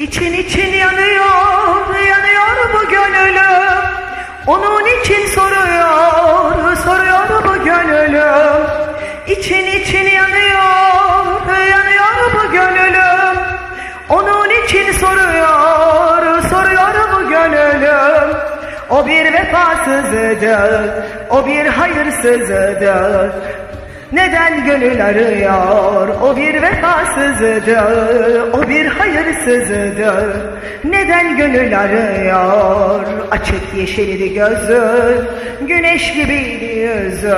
İçin için yanıyor, yanıyor bu gönlüm. Onun için soruyor, soruyor bu gönlüm. İçin için yanıyor, yanıyor bu gönlüm. Onun için soruyor, soruyor bu gönlüm. O bir vefasızdır, o bir hayırsızdır. Neden gönül arıyor? O bir vefasızdır, o bir hayırsızdır. Neden gönül arıyor? Açık yeşildi gözü, güneş gibiydi yüzü.